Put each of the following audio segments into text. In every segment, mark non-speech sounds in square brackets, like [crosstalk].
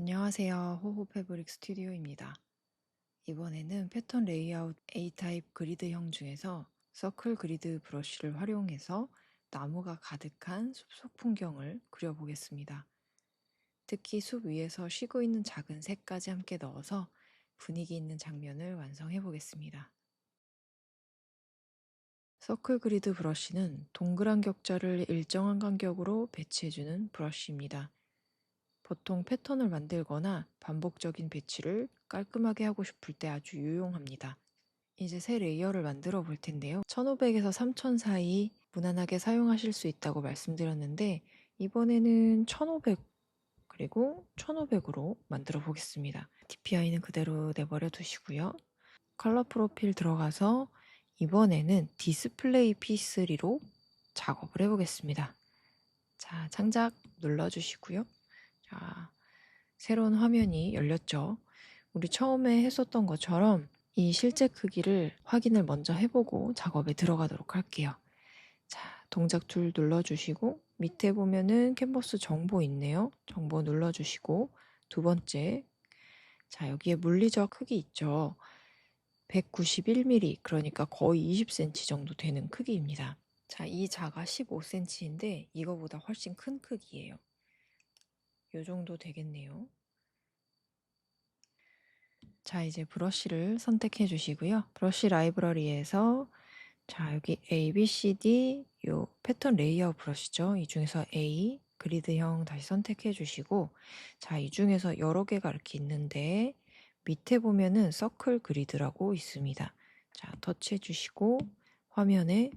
안녕하세요. 호호 패브릭 스튜디오입니다. 이번에는 패턴 레이아웃 A타입 그리드형 중에서 서클 그리드 브러쉬를 활용해서 나무가 가득한 숲속 풍경을 그려보겠습니다. 특히 숲 위에서 쉬고 있는 작은 새까지 함께 넣어서 분위기 있는 장면을 완성해 보겠습니다. 서클 그리드 브러쉬는 동그란 격자를 일정한 간격으로 배치해주는 브러쉬입니다. 보통 패턴을 만들거나 반복적인 배치를 깔끔하게 하고 싶을 때 아주 유용합니다. 이제 새 레이어를 만들어 볼 텐데요. 1500에서 3000 사이 무난하게 사용하실 수 있다고 말씀드렸는데 이번에는 1500 그리고 1500으로 만들어 보겠습니다. DPI는 그대로 내버려 두시고요. 컬러 프로필 들어가서 이번에는 디스플레이 P3로 작업을 해보겠습니다. 자, 창작 눌러주시고요. 자, 새로운 화면이 열렸죠. 우리 처음에 했었던 것처럼 이 실제 크기를 확인을 먼저 해보고 작업에 들어가도록 할게요. 자, 동작 툴 눌러주시고 밑에 보면은 캔버스 정보 있네요. 정보 눌러주시고 두 번째 자 여기에 물리적 크기 있죠. 191mm 그러니까 거의 20cm 정도 되는 크기입니다. 자, 이 자가 15cm인데 이거보다 훨씬 큰 크기예요. 요 정도 되겠네요. 자, 이제 브러쉬를 선택해 주시고요. 브러쉬 라이브러리에서 자, 여기 A, B, C, D 요 패턴 레이아웃 브러쉬죠. 이 중에서 A 그리드형 다시 선택해 주시고 자, 이 중에서 여러 개가 이렇게 있는데 밑에 보면은 서클 그리드라고 있습니다. 자, 터치해 주시고 화면에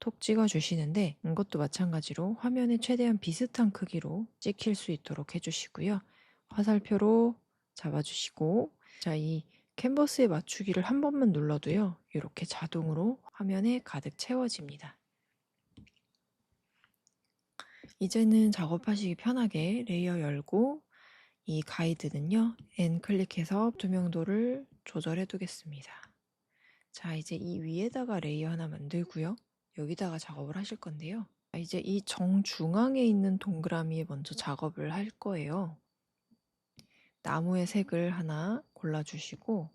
톡 찍어 주시는데 이것도 마찬가지로 화면에 최대한 비슷한 크기로 찍힐 수 있도록 해주시고요. 화살표로 잡아주시고 자, 이 캔버스에 맞추기를 한 번만 눌러도요. 이렇게 자동으로 화면에 가득 채워집니다. 이제는 작업하시기 편하게 레이어 열고 이 가이드는요. N 클릭해서 투명도를 조절해 두겠습니다. 자, 이제 이 위에다가 레이어 하나 만들고요. 여기다가 작업을 하실 건데요. 이제 이 정중앙에 있는 동그라미에 먼저 작업을 할 거예요. 나무의 색을 하나 골라주시고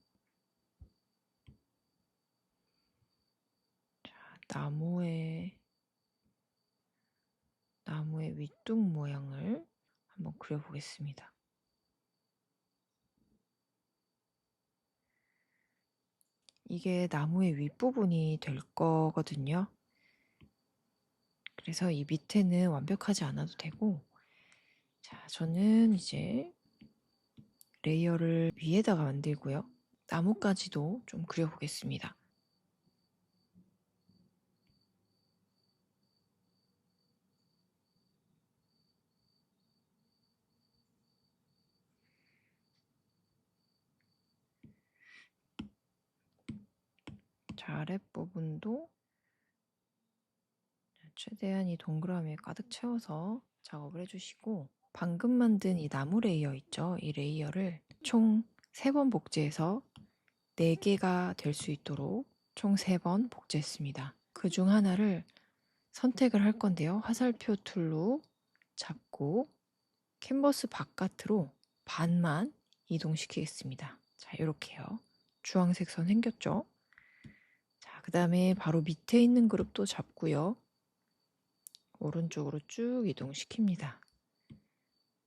자, 나무의 나무의 윗둥 모양을 한번 그려보겠습니다. 이게 나무의 윗부분이 될 거거든요. 그래서 이 밑에는 완벽하지 않아도 되고 자 저는 이제 레이어를 위에다가 만들고요. 나뭇가지도 좀 그려보겠습니다. 자, 아랫부분도 최대한 이 동그라미에 가득 채워서 작업을 해주시고 방금 만든 이 나무 레이어 있죠? 이 레이어를 총 3번 복제해서 4개가 될 수 있도록 총 3번 복제했습니다. 그 중 하나를 선택을 할 건데요. 화살표 툴로 잡고 캔버스 바깥으로 반만 이동시키겠습니다. 자, 이렇게요. 주황색 선 생겼죠? 자, 그 다음에 바로 밑에 있는 그룹도 잡고요. 오른쪽으로 쭉 이동시킵니다.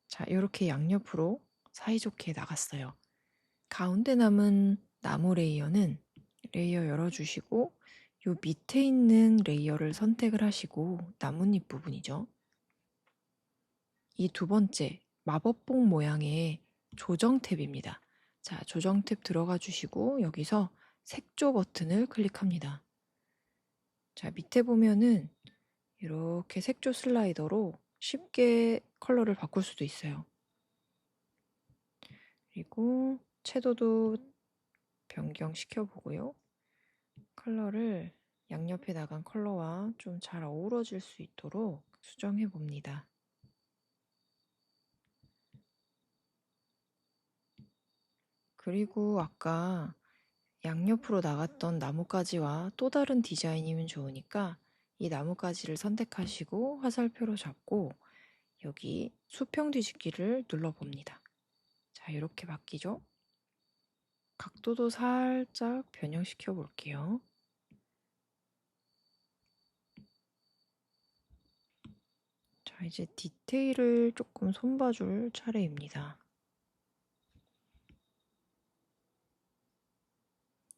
자, 이렇게 양옆으로 사이좋게 나갔어요. 가운데 남은 나무 레이어는 레이어 열어주시고 요 밑에 있는 레이어를 선택을 하시고 나뭇잎 부분이죠. 이 두 번째 마법봉 모양의 조정 탭입니다. 자, 조정 탭 들어가 주시고 여기서 색조 버튼을 클릭합니다. 자, 밑에 보면은 이렇게 색조 슬라이더로 쉽게 컬러를 바꿀 수도 있어요. 그리고 채도도 변경시켜 보고요. 컬러를 양옆에 나간 컬러와 좀 잘 어우러질 수 있도록 수정해 봅니다. 그리고 아까 양옆으로 나갔던 나뭇가지와 또 다른 디자인이면 좋으니까 이 나뭇가지를 선택하시고 화살표로 잡고 여기 수평 뒤집기를 눌러봅니다. 자, 이렇게 바뀌죠? 각도도 살짝 변형시켜 볼게요. 자, 이제 디테일을 조금 손봐줄 차례입니다.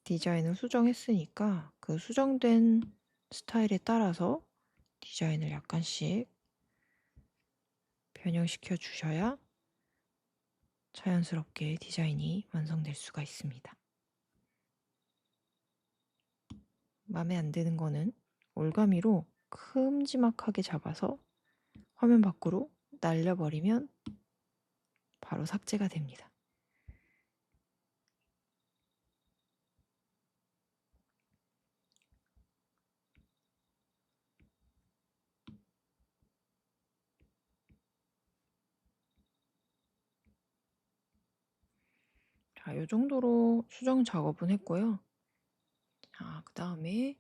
디자인을 수정했으니까 그 수정된 스타일에 따라서 디자인을 약간씩 변형시켜 주셔야 자연스럽게 디자인이 완성될 수가 있습니다. 마음에 안 드는 거는 올가미로 큼지막하게 잡아서 화면 밖으로 날려버리면 바로 삭제가 됩니다. 자, 이 정도로 수정 작업은 했고요. 자, 그 다음에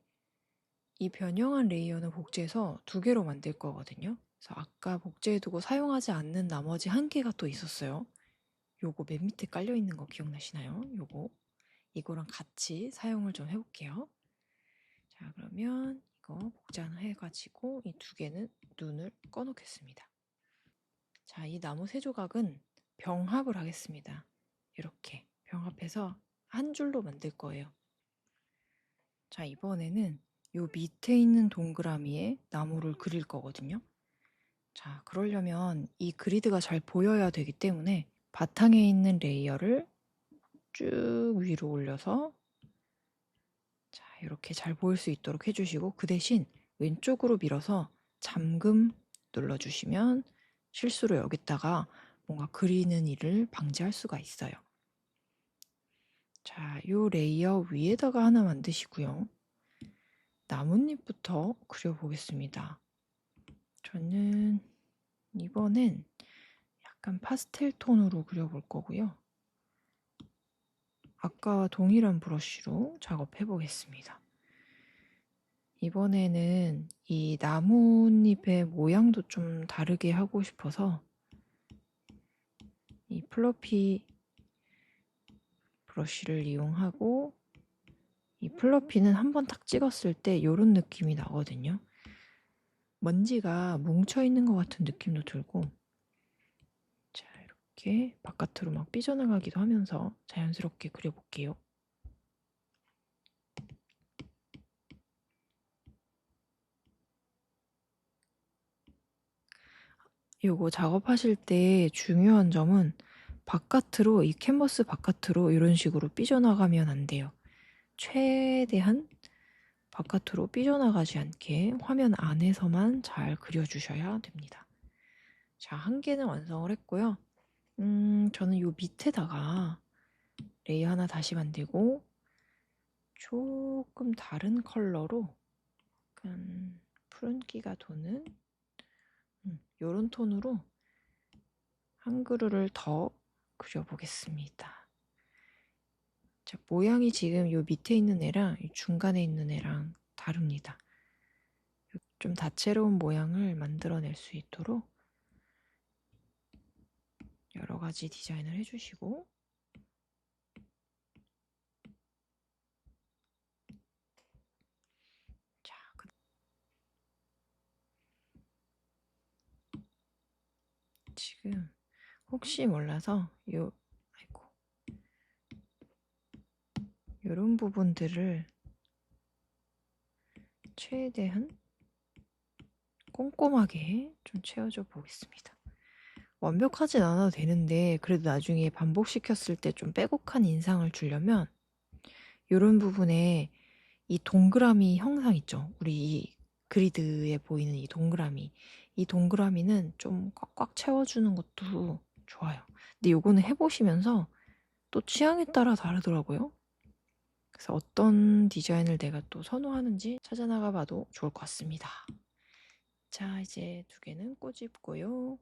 이 변형한 레이어는 복제해서 두 개로 만들 거거든요. 그래서 아까 복제해두고 사용하지 않는 나머지 한 개가 또 있었어요. 요거 맨 밑에 깔려 있는 거 기억나시나요? 요거 이거랑 같이 사용을 좀 해볼게요. 자 그러면 이거 복제해가지고 이 두 개는 눈을 꺼놓겠습니다. 자 이 나무 세 조각은 병합을 하겠습니다. 이렇게 병합해서 한 줄로 만들 거예요. 자 이번에는 요 밑에 있는 동그라미에 나무를 그릴 거거든요. 자, 그러려면 이 그리드가 잘 보여야 되기 때문에 바탕에 있는 레이어를 쭉 위로 올려서 자, 이렇게 잘 보일 수 있도록 해주시고 그 대신 왼쪽으로 밀어서 잠금 눌러주시면 실수로 여기다가 뭔가 그리는 일을 방지할 수가 있어요. 자, 요 레이어 위에다가 하나 만드시고요. 나뭇잎부터 그려보겠습니다. 저는 이번엔 약간 파스텔 톤으로 그려볼 거고요. 아까와 동일한 브러쉬로 작업해 보겠습니다. 이번에는 이 나뭇잎의 모양도 좀 다르게 하고 싶어서 이 플러피 브러쉬를 이용하고 이 플러피는 한번 딱 찍었을 때 이런 느낌이 나거든요. 먼지가 뭉쳐 있는 것 같은 느낌도 들고 자 이렇게 바깥으로 막 삐져나가기도 하면서 자연스럽게 그려볼게요. 요거 작업하실 때 중요한 점은 바깥으로 이 캔버스 바깥으로 이런 식으로 삐져나가면 안 돼요. 최대한 바깥으로 삐져나가지 않게 화면 안에서만 잘 그려주셔야 됩니다. 자, 한 개는 완성을 했고요. 음, 저는 요 밑에다가 레이어 하나 다시 만들고 조금 다른 컬러로 약간 푸른기가 도는 음, 요런 톤으로 한 그루를 더 그려보겠습니다. 자, 모양이 지금 요 밑에 있는 애랑 중간에 있는 애랑 다릅니다. 좀 다채로운 모양을 만들어낼 수 있도록 여러 가지 디자인을 해주시고 자, 그 지금 혹시 몰라서 요 이런 부분들을 최대한 꼼꼼하게 좀 채워줘 보겠습니다. 완벽하진 않아도 되는데 그래도 나중에 반복시켰을 때 좀 빼곡한 인상을 주려면 이런 부분에 이 동그라미 형상 있죠. 우리 이 그리드에 보이는 이 동그라미 이 동그라미는 좀 꽉꽉 채워주는 것도 좋아요. 근데 요거는 해보시면서 또 취향에 따라 다르더라고요. 그래서 어떤 디자인을 내가 또 선호하는지 찾아나가 봐도 좋을 것 같습니다. 자, 이제 두 개는 꼬집고요.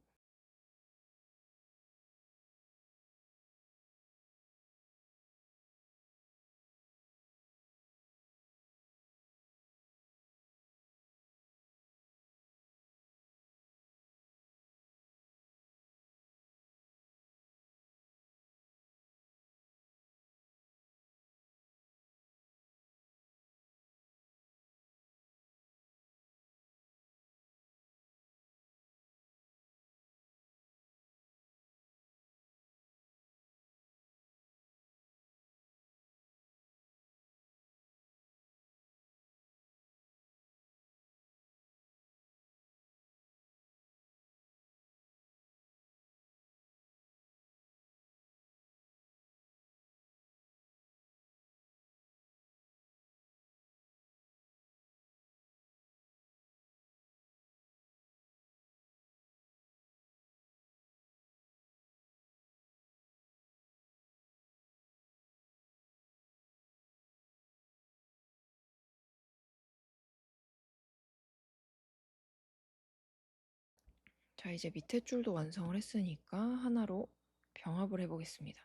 자, 이제 밑에 줄도 완성을 했으니까 하나로 병합을 해보겠습니다.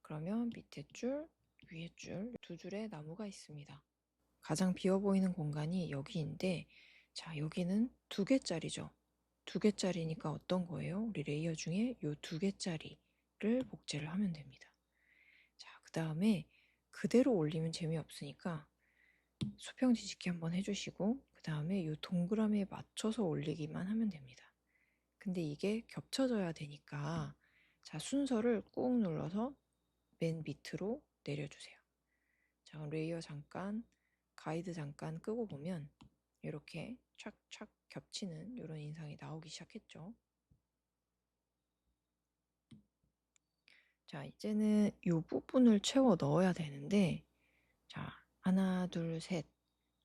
그러면 밑에 줄, 위에 줄, 두 줄의 나무가 있습니다. 가장 비어 보이는 공간이 여기인데, 자, 여기는 두 개짜리죠. 두 개짜리니까 어떤 거예요? 우리 레이어 중에 요 두 개짜리를 복제를 하면 됩니다. 자, 그 다음에 그대로 올리면 재미없으니까 수평 뒤집기 한번 해주시고, 그 다음에 요 동그라미에 맞춰서 올리기만 하면 됩니다. 근데 이게 겹쳐져야 되니까, 자, 순서를 꾹 눌러서 맨 밑으로 내려주세요. 자, 레이어 잠깐, 가이드 잠깐 끄고 보면 이렇게 착착 겹치는 이런 인상이 나오기 시작했죠. 자, 이제는 이 부분을 채워 넣어야 되는데, 자, 하나, 둘, 셋.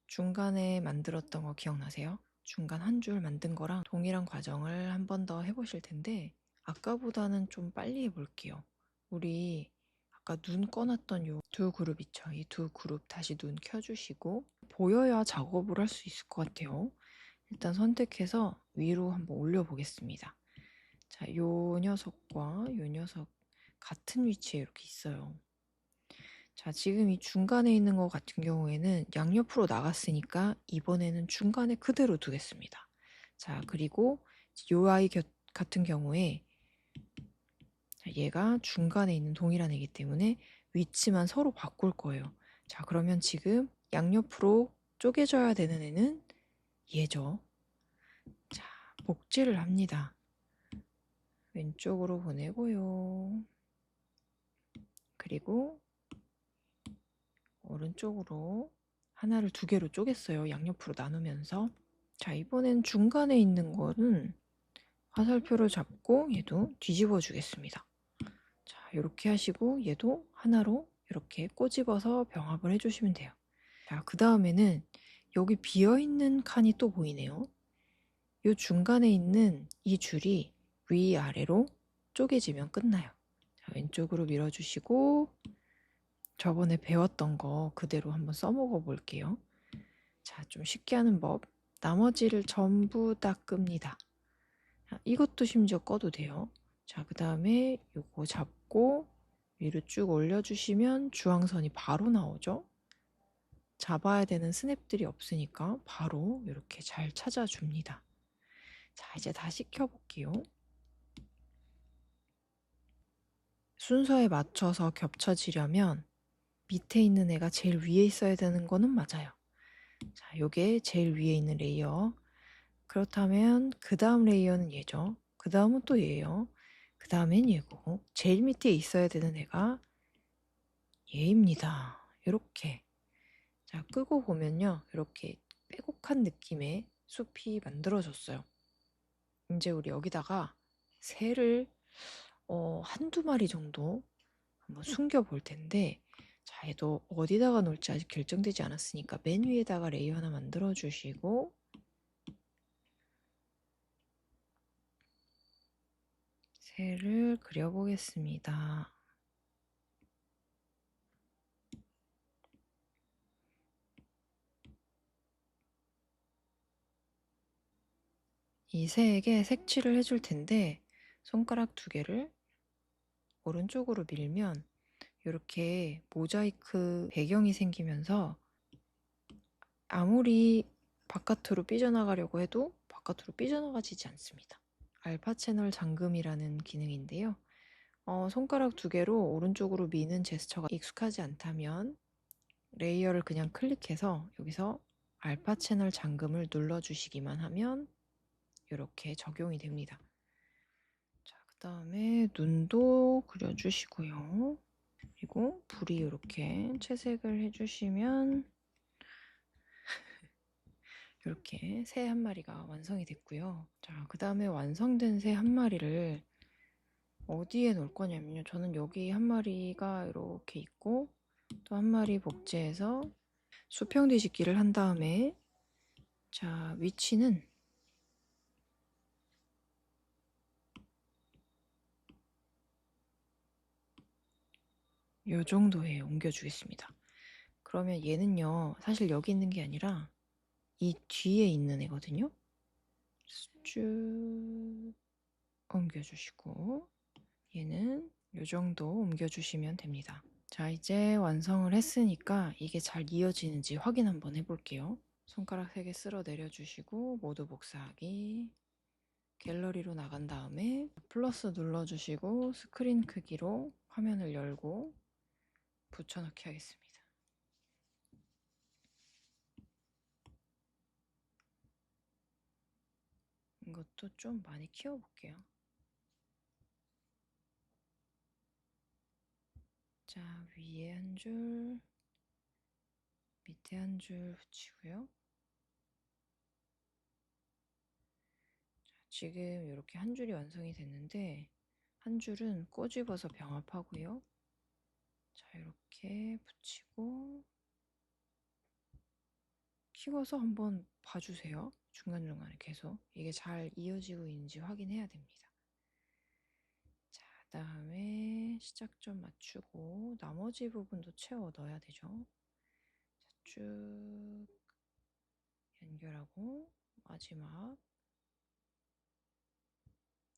중간에 만들었던 거 기억나세요? 중간 한 줄 만든 거랑 동일한 과정을 한 번 더 해보실 텐데, 아까보다는 좀 빨리 해볼게요. 우리 아까 눈 꺼놨던 요 두 그룹 있죠? 이 두 그룹 다시 눈 켜주시고, 보여야 작업을 할 수 있을 것 같아요. 일단 선택해서 위로 한번 올려보겠습니다. 자, 요 녀석과 요 녀석 같은 위치에 이렇게 있어요. 자, 지금 이 중간에 있는 것 같은 경우에는 양옆으로 나갔으니까 이번에는 중간에 그대로 두겠습니다. 자, 그리고 요 아이 겨- 같은 경우에 자, 얘가 중간에 있는 동일한 애기 때문에 위치만 서로 바꿀 거예요. 자, 그러면 지금 양옆으로 쪼개져야 되는 애는 얘죠. 자, 복제를 합니다. 왼쪽으로 보내고요. 그리고 오른쪽으로 하나를 두 개로 쪼갰어요. 양옆으로 나누면서. 자, 이번엔 중간에 있는 거는 화살표를 잡고 얘도 뒤집어 주겠습니다. 자, 이렇게 하시고 얘도 하나로 이렇게 꼬집어서 병합을 해주시면 돼요. 자, 그 다음에는 여기 비어있는 칸이 또 보이네요. 이 중간에 있는 이 줄이 위아래로 쪼개지면 끝나요. 자, 왼쪽으로 밀어주시고 저번에 배웠던 거 그대로 한번 써먹어 볼게요. 자, 좀 쉽게 하는 법. 나머지를 전부 다 끕니다. 자, 이것도 심지어 꺼도 돼요. 자, 그 다음에 요거 잡고 위로 쭉 올려주시면 주황선이 바로 나오죠. 잡아야 되는 스냅들이 없으니까 바로 이렇게 잘 찾아줍니다. 자, 이제 다시 켜볼게요. 순서에 맞춰서 겹쳐지려면 밑에 있는 애가 제일 위에 있어야 되는 거는 맞아요. 자, 요게 제일 위에 있는 레이어. 그렇다면 그 다음 레이어는 얘죠. 그 다음은 또 얘예요. 그 다음엔 얘고 제일 밑에 있어야 되는 애가 얘입니다. 이렇게 자 끄고 보면요. 이렇게 빼곡한 느낌의 숲이 만들어졌어요. 이제 우리 여기다가 새를 어, 한두 마리 정도 한번 숨겨 볼 텐데 자 얘도 어디다가 놓을지 아직 결정되지 않았으니까 맨 위에다가 레이어 하나 만들어 주시고 새를 그려보겠습니다. 이 새에게 색칠을 해줄 텐데 손가락 두 개를 오른쪽으로 밀면 이렇게 모자이크 배경이 생기면서 아무리 바깥으로 삐져나가려고 해도 바깥으로 삐져나가지지 않습니다. 알파 채널 잠금이라는 기능인데요. 어, 손가락 두 개로 오른쪽으로 미는 제스처가 익숙하지 않다면 레이어를 그냥 클릭해서 여기서 알파 채널 잠금을 눌러주시기만 하면 이렇게 적용이 됩니다. 자, 그 다음에 눈도 그려주시고요. 그리고 불이 이렇게 채색을 해주시면 [laughs] 이렇게 새 한 마리가 완성이 됐고요. 자, 그 다음에 완성된 새 한 마리를 어디에 놓을 거냐면요. 저는 여기 한 마리가 이렇게 있고 또 한 마리 복제해서 수평 뒤집기를 한 다음에 자, 위치는 요 정도에 옮겨주겠습니다. 그러면 얘는요, 사실 여기 있는 게 아니라 이 뒤에 있는 애거든요. 쭉 옮겨주시고 얘는 요 정도 옮겨주시면 됩니다. 자 이제 완성을 했으니까 이게 잘 이어지는지 확인 한번 해볼게요. 손가락 3개 쓸어 내려주시고 모두 복사하기 갤러리로 나간 다음에 플러스 눌러주시고 스크린 크기로 화면을 열고 붙여넣기 하겠습니다. 이것도 좀 많이 키워볼게요. 자, 위에 한 줄, 밑에 한 줄 붙이고요. 자, 지금 이렇게 한 줄이 완성이 됐는데 한 줄은 꼬집어서 병합하고요. 자, 이렇게 붙이고 키워서 한번 봐주세요. 중간중간에 계속 이게 잘 이어지고 있는지 확인해야 됩니다. 자, 다음에 시작점 맞추고 나머지 부분도 채워 넣어야 되죠. 자, 쭉 연결하고 마지막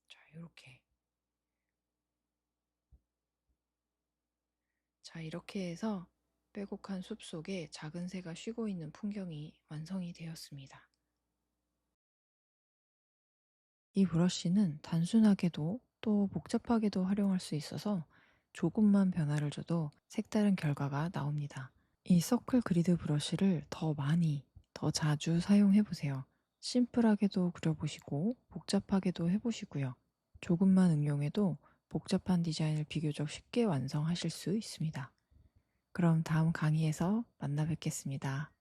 자, 이렇게 자, 이렇게 해서 빼곡한 숲 속에 작은 새가 쉬고 있는 풍경이 완성이 되었습니다. 이 브러쉬는 단순하게도 또 복잡하게도 활용할 수 있어서 조금만 변화를 줘도 색다른 결과가 나옵니다. 이 서클 그리드 브러쉬를 더 많이, 더 자주 사용해 보세요. 심플하게도 그려보시고 복잡하게도 해보시고요. 조금만 응용해도 복잡한 디자인을 비교적 쉽게 완성하실 수 있습니다. 그럼 다음 강의에서 만나 뵙겠습니다.